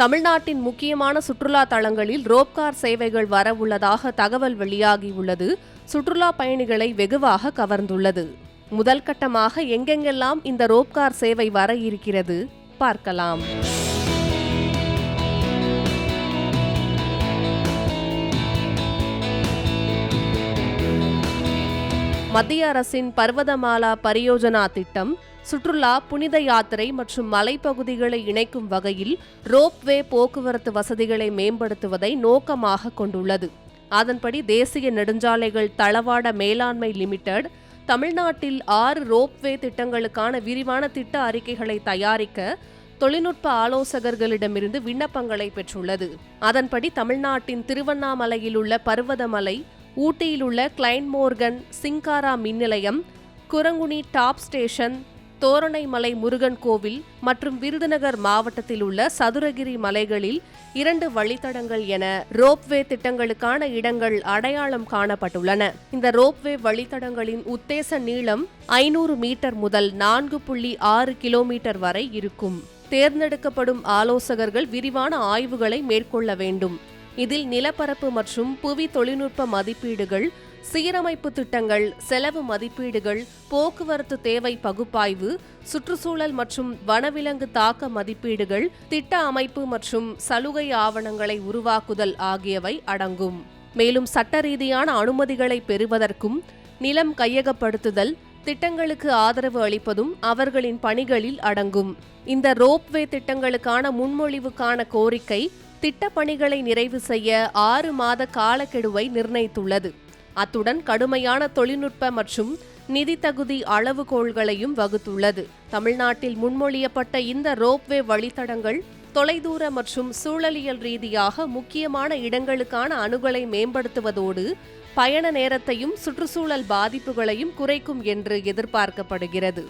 தமிழ்நாட்டின் முக்கியமான சுற்றுலா தலங்களில் ரோப்கார் சேவைகள் வரவுள்ளதாக தகவல் வெளியாகியுள்ளது. சுற்றுலா பயணிகளை வெகுவாக கவர்ந்துள்ளது. முதல் கட்டமாக எங்கெங்கெல்லாம் இந்த ரோப்கார் சேவை வர இருக்கிறது பார்க்கலாம். மத்திய அரசின் பர்வதமாலா பரியோஜனா திட்டம் சுற்றுலா புனித யாத்திரை மற்றும் மலைப்பகுதிகளை இணைக்கும் வகையில் ரோப்வே போக்குவரத்து வசதிகளை மேம்படுத்துவதை நோக்கமாக கொண்டுள்ளது. அதன்படி தேசிய நெடுஞ்சாலைகள் தளவாட மேலாண்மை லிமிடெட் தமிழ்நாட்டில் ஆறு ரோப்வே திட்டங்களுக்கான விரிவான திட்ட அறிக்கைகளை தயாரிக்க தொழில்நுட்ப ஆலோசகர்களிடமிருந்து விண்ணப்பங்களை பெற்றுள்ளது. அதன்படி தமிழ்நாட்டின் திருவண்ணாமலையில் உள்ள பர்வதமலை ஊட்டியில் உள்ள கிளைன்மோர்கன் சிங்காரா மின் நிலையம் குரங்குனி டாப் ஸ்டேஷன் தோரணைமலை முருகன் கோவில் மற்றும் விருதுநகர் மாவட்டத்தில் உள்ள சதுரகிரி மலைகளில் இரண்டு வழித்தடங்கள் என ரோப்வே திட்டங்களுக்கான இடங்கள் அடையாளம் காணப்பட்டுள்ளன. இந்த ரோப்வே வழித்தடங்களின் உத்தேச நீளம் ஐநூறு மீட்டர் முதல் நான்கு புள்ளி ஆறு கிலோமீட்டர் வரை இருக்கும். தேர்ந்தெடுக்கப்படும் ஆலோசகர்கள் விரிவான ஆய்வுகளை மேற்கொள்ள வேண்டும். இதில் நிலப்பரப்பு மற்றும் புவி தொழில்நுட்ப மதிப்பீடுகள் சீரமைப்பு திட்டங்கள் செலவு மதிப்பீடுகள் போக்குவரத்து தேவை பகுப்பாய்வு சுற்றுச்சூழல் மற்றும் வனவிலங்கு தாக்க மதிப்பீடுகள் திட்ட அமைப்பு மற்றும் சலுகை ஆவணங்களை உருவாக்குதல் ஆகியவை அடங்கும். மேலும் சட்ட ரீதியான அனுமதிகளை பெறுவதற்கும் நிலம் கையகப்படுத்துதல் திட்டங்களுக்கு ஆதரவு அளிப்பதும் அவர்களின் பணிகளில் அடங்கும். இந்த ரோப்வே திட்டங்களுக்கான முன்மொழிவுக்கான கோரிக்கை திட்டப்பணிகளை நிறைவு செய்ய ஆறு மாத காலக்கெடுவை நிர்ணயித்துள்ளது. அத்துடன் கடுமையான தொழில்நுட்ப மற்றும் நிதி தகுதி அளவுகோள்களையும் வகுத்துள்ளது. தமிழ்நாட்டில் முன்மொழியப்பட்ட இந்த ரோப்வே வழித்தடங்கள் தொலைதூர மற்றும் சூழலியல் ரீதியாக முக்கியமான இடங்களுக்கான அணுகலை மேம்படுத்துவதோடு பயண நேரத்தையும் சுற்றுச்சூழல் பாதிப்புகளையும் குறைக்கும் என்று எதிர்பார்க்கப்படுகிறது.